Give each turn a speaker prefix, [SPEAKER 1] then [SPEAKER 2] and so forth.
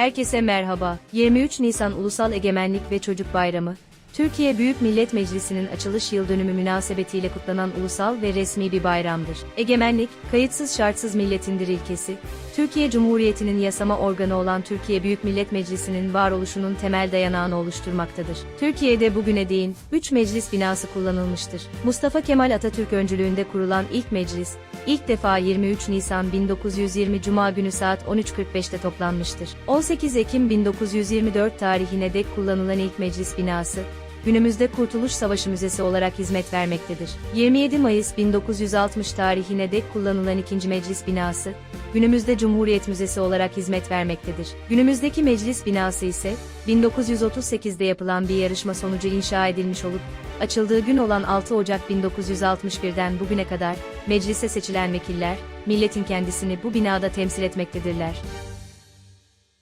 [SPEAKER 1] Herkese merhaba. 23 Nisan Ulusal Egemenlik ve Çocuk Bayramı, Türkiye Büyük Millet Meclisi'nin açılış yıl dönümü münasebetiyle kutlanan ulusal ve resmi bir bayramdır. Egemenlik, kayıtsız şartsız milletindir ilkesi, Türkiye Cumhuriyeti'nin yasama organı olan Türkiye Büyük Millet Meclisi'nin varoluşunun temel dayanağını oluşturmaktadır. Türkiye'de bugüne değin 3 meclis binası kullanılmıştır. Mustafa Kemal Atatürk öncülüğünde kurulan ilk meclis, ilk defa 23 Nisan 1920 Cuma günü saat 13.45'te toplanmıştır. 18 Ekim 1924 tarihine dek kullanılan ilk meclis binası, günümüzde Kurtuluş Savaşı Müzesi olarak hizmet vermektedir. 27 Mayıs 1960 tarihine dek kullanılan ikinci meclis binası, günümüzde Cumhuriyet Müzesi olarak hizmet vermektedir. Günümüzdeki meclis binası ise, 1938'de yapılan bir yarışma sonucu inşa edilmiş olup, açıldığı gün olan 6 Ocak 1961'den bugüne kadar, meclise seçilen vekiller, milletin kendisini bu binada temsil etmektedirler.